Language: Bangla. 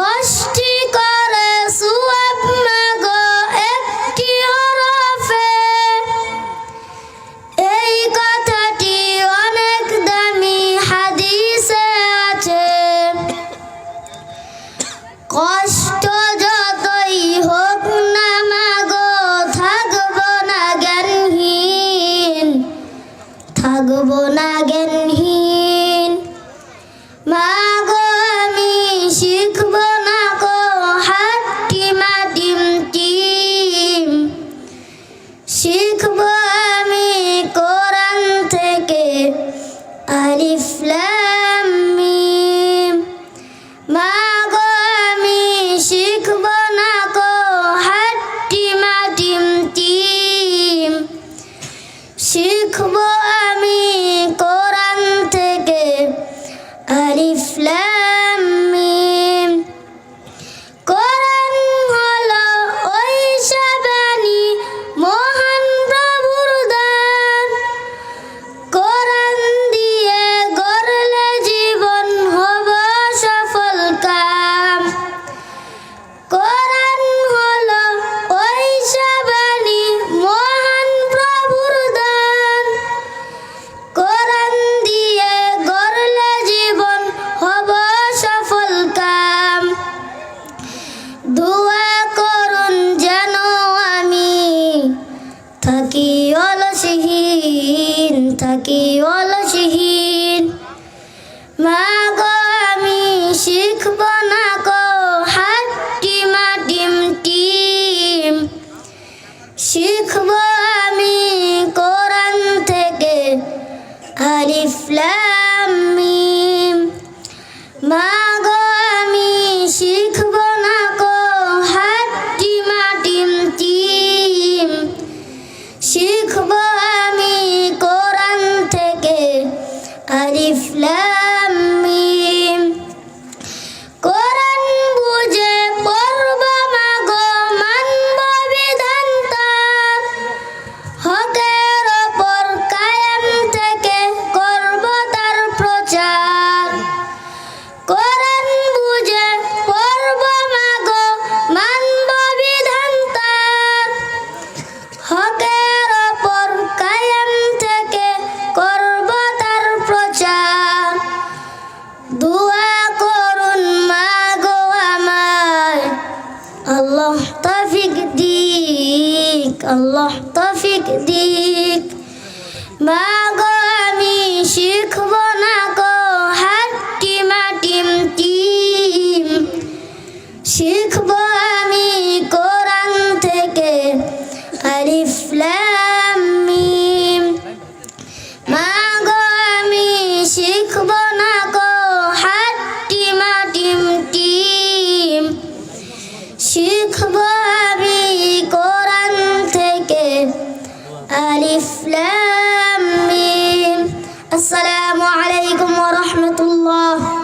দশটি করে সুয়াব একটি হরফে এই কথাটি অনেক দামি হাদিসে আছে। কষ্ট যতই হোক না মাগো, থাকব না জ্ঞানহীন, থাকব না জ্ঞানহীন। থাকি অলসহীন থাকি অলসহীন মা গো আমি শিখব না গো হাটি মাটিম টিম। শিখব আমি কোরআন থেকে আরিফলা দোয়া করুন মা গো আমায় আল্লাহ তফিক দিক আল্লাহ তফিক দিক। মা ألف لام ميم. السلام عليكم ورحمة الله.